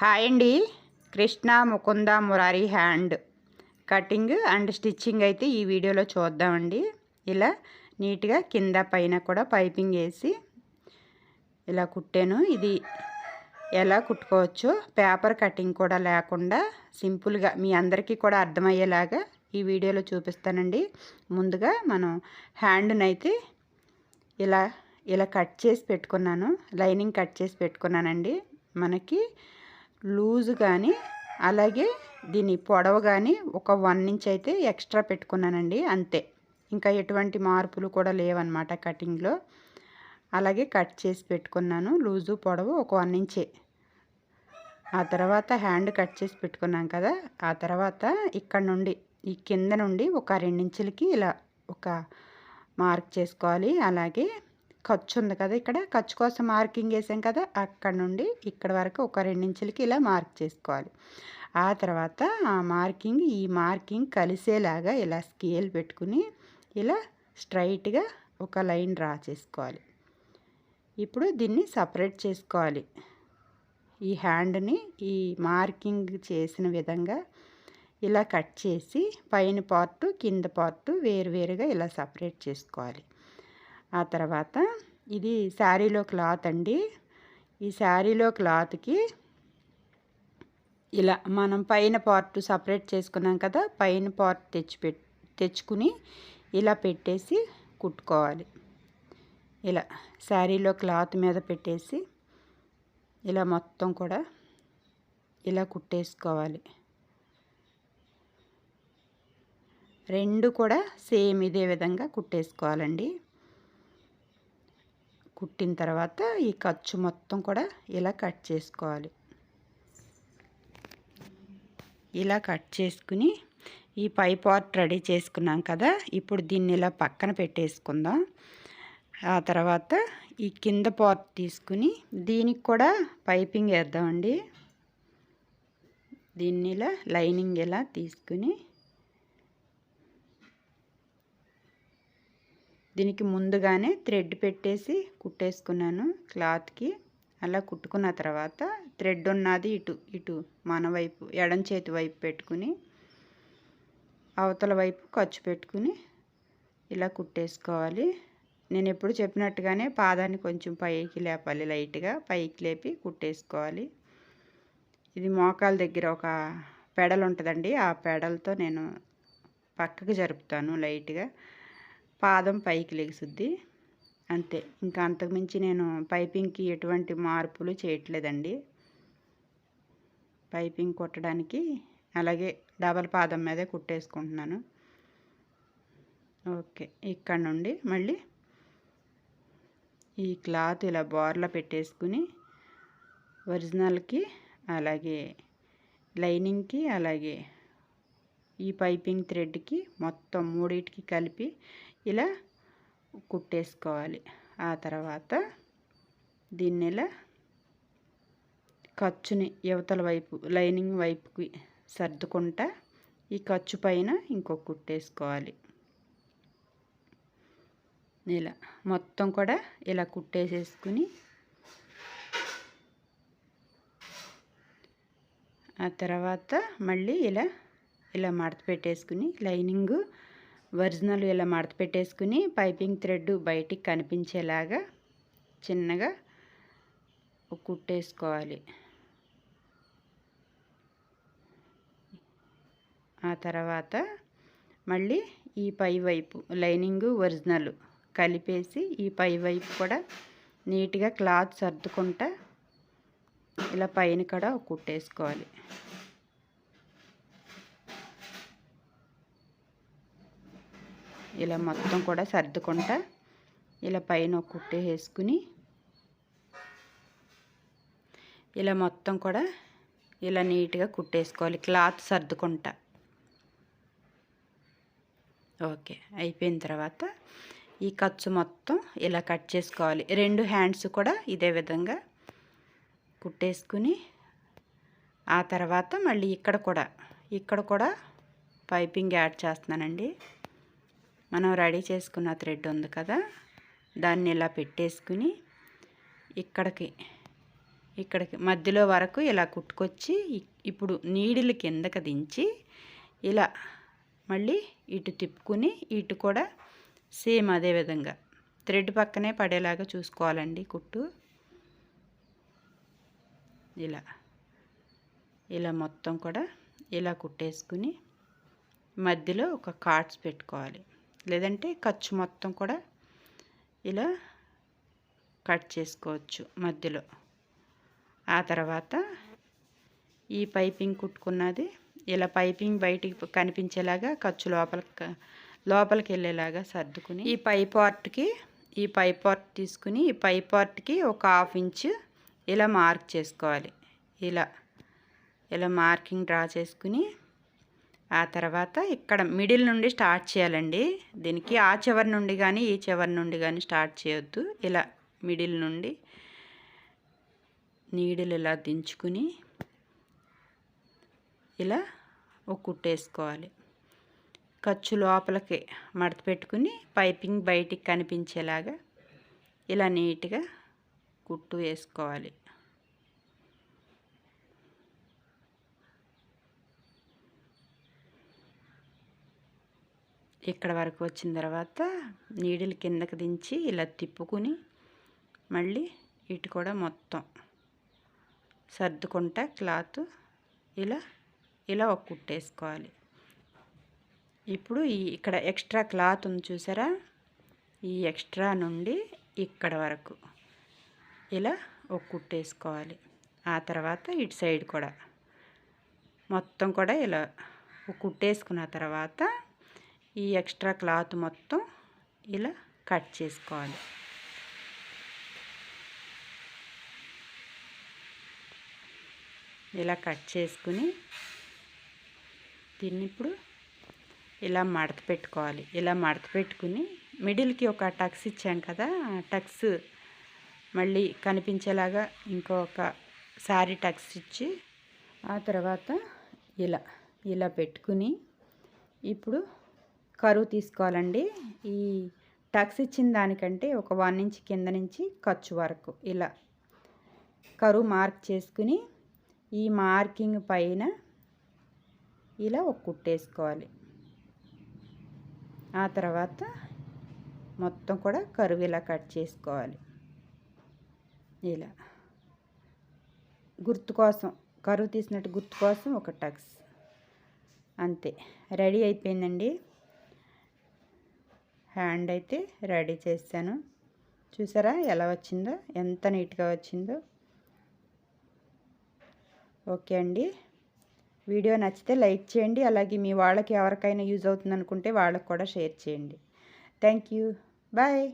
Hi అండి. Krishna Mukunda Murari hand. Cutting and stitching అయితే ఈ వీడియోలో చూద్దామండి. ఇలా నీట్గా కింద పైన కూడా పైపింగ్ వేసి ఇలా కుట్టాను. ఇది ఎలా కుట్టుకోవచ్చు పేపర్ కటింగ్ కూడా లేకుండా సింపుల్గా మీ అందరికీ కూడా అర్థమయ్యేలాగా ఈ వీడియోలో చూపిస్తానండి. ముందుగా మనం హ్యాండ్నైతే ఇలా ఇలా కట్ చేసి పెట్టుకున్నాను. లైనింగ్ కట్ చేసి పెట్టుకున్నానండి. మనకి లూజ్ కానీ అలాగే దీని పొడవు కానీ ఒక వన్ ఇంచ్ అయితే ఎక్స్ట్రా పెట్టుకున్నానండి అంతే. ఇంకా ఎటువంటి మార్పులు కూడా లేవన్నమాట కటింగ్లో. అలాగే కట్ చేసి పెట్టుకున్నాను లూజు పొడవు ఒక వన్ ఇంచే. ఆ తర్వాత హ్యాండ్ కట్ చేసి పెట్టుకున్నాం కదా ఆ తర్వాత ఇక్కడ నుండి ఈ కింద నుండి ఒక రెండించులకి ఇలా ఒక మార్క్ చేసుకోవాలి. అలాగే ఖర్చు ఉంది కదా ఇక్కడ. ఖర్చు కోసం మార్కింగ్ వేసాం కదా అక్కడ నుండి ఇక్కడ వరకు ఒక రెండించులకి ఇలా మార్క్ చేసుకోవాలి. ఆ తర్వాత ఆ మార్కింగ్ ఈ మార్కింగ్ కలిసేలాగా ఇలా స్కేల్ పెట్టుకుని ఇలా స్ట్రైట్గా ఒక లైన్ డ్రా చేసుకోవాలి. ఇప్పుడు దీన్ని సపరేట్ చేసుకోవాలి. ఈ హ్యాండ్ని ఈ మార్కింగ్ చేసిన విధంగా ఇలా కట్ చేసి పైన పార్టు కింద పార్టు వేరువేరుగా ఇలా సపరేట్ చేసుకోవాలి. ఆ తర్వాత ఇది శారీలో క్లాత్ అండి. ఈ శారీలో క్లాత్కి ఇలా మనం పైన పార్ట్ సపరేట్ చేసుకున్నాం కదా పైన పార్ట్ తెచ్చి తెచ్చుకుని ఇలా పెట్టేసి కుట్టుకోవాలి. ఇలా శారీలో క్లాత్ మీద పెట్టేసి ఇలా మొత్తం కూడా ఇలా కుట్టేసుకోవాలి. రెండు కూడా సేమ్ ఇదే విధంగా కుట్టేసుకోవాలండి. కుట్టిన తర్వాత ఈ ఖర్చు మొత్తం కూడా ఇలా కట్ చేసుకోవాలి. ఇలా కట్ చేసుకుని ఈ పై పార్ట్ రెడీ చేసుకున్నాం కదా ఇప్పుడు దీన్ని ఇలా పక్కన పెట్టేసుకుందాం. ఆ తర్వాత ఈ కింద పార్ట్ తీసుకుని దీనికి కూడా పైపింగ్ వేద్దామండి. దీన్ని ఇలా లైనింగ్ ఇలా తీసుకుని దీనికి ముందుగానే థ్రెడ్ పెట్టేసి కుట్టేసుకున్నాను క్లాత్కి. అలా కుట్టుకున్న తర్వాత థ్రెడ్ ఉన్నది ఇటు ఇటు మన వైపు ఎడం చేతి వైపు పెట్టుకుని అవతల వైపు ఖర్చు పెట్టుకుని ఇలా కుట్టేసుకోవాలి. నేను ఎప్పుడు చెప్పినట్టుగానే పాదాన్ని కొంచెం పైకి లేపాలి లైట్గా పైకి లేపి కుట్టేసుకోవాలి. ఇది మోకాల దగ్గర ఒక పెడలు ఉంటుందండి ఆ పెడలతో నేను పక్కకు జరుపుతాను లైట్గా. పాదం పైకి లెగుసుద్ది. అంతే. ఇంకా అంతకుమించి నేను పైపింగ్కి ఎటువంటి మార్పులు చేయట్లేదండి. పైపింగ్ కుట్టడానికి అలాగే డబల్ పాదం మీదే కుట్టేసుకుంటున్నాను. ఓకే. ఇక్కడ నుండి మళ్ళీ ఈ క్లాత్ ఇలా బోర్లో పెట్టేసుకుని ఒరిజినల్కి అలాగే లైనింగ్కి అలాగే ఈ పైపింగ్ థ్రెడ్కి మొత్తం మూడింటికి కలిపి ఇలా కుట్టేసుకోవాలి. ఆ తర్వాత దీన్ని ఇలా ఖర్చుని యువతల వైపు లైనింగ్ వైపుకి సర్దుకుంటా ఈ ఖర్చు పైన ఇంకొక కుట్టేసుకోవాలి. ఇలా మొత్తం కూడా ఇలా కుట్టేసేసుకుని ఆ తర్వాత మళ్ళీ ఇలా ఇలా మడత పెట్టేసుకుని లైనింగ్ ఒరిజినల్ ఇలా మడత పెట్టేసుకుని పైపింగ్ థ్రెడ్ బయటికి కనిపించేలాగా చిన్నగా కుట్టేసుకోవాలి. ఆ తర్వాత మళ్ళీ ఈ పై వైపు లైనింగ్ ఒరిజినల్ కలిపేసి ఈ పై వైపు కూడా నీట్గా క్లాత్ సర్దుకుంటా ఇలా పైన కూడా కుట్టేసుకోవాలి. ఇలా మొత్తం కూడా సర్దుకుంటా ఇలా పైన కుట్టే వేసుకుని ఇలా మొత్తం కూడా ఇలా నీట్గా కుట్టేసుకోవాలి. క్లాత్ సర్దుకుంటా. ఓకే అయిపోయిన తర్వాత ఈ ఖర్చు మొత్తం ఇలా కట్ చేసుకోవాలి. రెండు హ్యాండ్స్ కూడా ఇదే విధంగా కుట్టేసుకుని ఆ తర్వాత మళ్ళీ ఇక్కడ కూడా ఇక్కడ కూడా పైపింగ్ యాడ్ చేస్తున్నానండి. మనం రెడీ చేసుకున్న థ్రెడ్ ఉంది కదా దాన్ని ఇలా పెట్టేసుకుని ఇక్కడికి ఇక్కడికి మధ్యలో వరకు ఇలా కుట్టుకొచ్చి ఇప్పుడు నీడిలు కిందకి దించి ఇలా మళ్ళీ ఇటు తిప్పుకుని ఇటు కూడా సేమ్ అదే విధంగా. థ్రెడ్ పక్కనే పడేలాగా చూసుకోవాలండి కుట్టు. ఇలా ఇలా మొత్తం కూడా ఇలా కుట్టేసుకుని మధ్యలో ఒక కార్డ్స్ పెట్టుకోవాలి. లేదంటే ఖర్చు మొత్తం కూడా ఇలా కట్ చేసుకోవచ్చు మధ్యలో. ఆ తర్వాత ఈ పైపింగ్ కుట్టుకున్నది ఇలా పైపింగ్ బయటికి కనిపించేలాగా ఖర్చు లోపలికి లోపలికి వెళ్ళేలాగా సర్దుకుని ఈ పై పార్ట్కి ఈ పై పార్ట్ తీసుకుని ఈ పై పార్ట్కి ఒక హాఫ్ ఇంచ్ ఇలా మార్క్ చేసుకోవాలి. ఇలా ఇలా మార్కింగ్ డ్రా చేసుకుని ఆ తర్వాత ఇక్కడ మిడిల్ నుండి స్టార్ట్ చేయాలండి. దీనికి ఆ చివరి నుండి కానీ ఈ చివరి నుండి కానీ స్టార్ట్ చేయొద్దు. ఇలా మిడిల్ నుండి నీడిల్ ఇలా దించుకుని ఇలా ఒక కుట్టేసుకోవాలి ఖర్చు లోపలికి మడత పెట్టుకుని పైపింగ్ బయటికి కనిపించేలాగా ఇలా నీట్గా కుట్టు వేసుకోవాలి. ఇక్కడ వరకు వచ్చిన తర్వాత నీడిల్ కిందకి దించి ఇలా తిప్పుకుని మళ్ళీ ఇటు కూడా మొత్తం సర్దుకుంటా క్లాత్ ఇలా ఇలా ఒక కుట్టేసుకోవాలి. ఇప్పుడు ఈ ఇక్కడ ఎక్స్ట్రా క్లాత్ ఉంది చూసారా? ఈ ఎక్స్ట్రా నుండి ఇక్కడ వరకు ఇలా ఒక కుట్టేసుకోవాలి. ఆ తర్వాత ఇటు సైడ్ కూడా మొత్తం కూడా ఇలా కుట్టేసుకున్న తర్వాత ఈ ఎక్స్ట్రా క్లాత్ మొత్తం ఇలా కట్ చేసుకోవాలి. ఇలా కట్ చేసుకుని దీన్ని ఇప్పుడు ఇలా మడత పెట్టుకోవాలి. ఇలా మడత పెట్టుకుని మిడిల్కి ఒక టక్స్ ఇచ్చాం కదా టక్స్ మళ్ళీ కనిపించేలాగా ఇంకొక శారీ టక్స్ ఇచ్చి ఆ తర్వాత ఇలా ఇలా పెట్టుకుని ఇప్పుడు కరువు తీసుకోవాలండి. ఈ టక్స్ ఇచ్చిన దానికంటే ఒక వన్ ఇంచ్ కింద నుంచి ఖర్చు వరకు ఇలా కరువు మార్క్ చేసుకుని ఈ మార్కింగ్ పైన ఇలా ఒక కుట్టేసుకోవాలి. ఆ తర్వాత మొత్తం కూడా కరువు ఇలా కట్ చేసుకోవాలి. ఇలా గుర్తు కోసం కరువు తీసినట్టు గుర్తు కోసం ఒక టక్స్. అంతే. రెడీ అయిపోయిందండి. హ్యాండ్ అయితే రెడీ చేశాను. చూసారా ఎలా వచ్చిందో? ఎంత నీట్గా వచ్చిందో. ఓకే అండి. వీడియో నచ్చితే లైక్ చేయండి. అలాగే మీ వాళ్ళకి ఎవరికైనా యూజ్ అవుతుంది అనుకుంటే వాళ్ళకి కూడా షేర్ చేయండి. Thank you. బాయ్.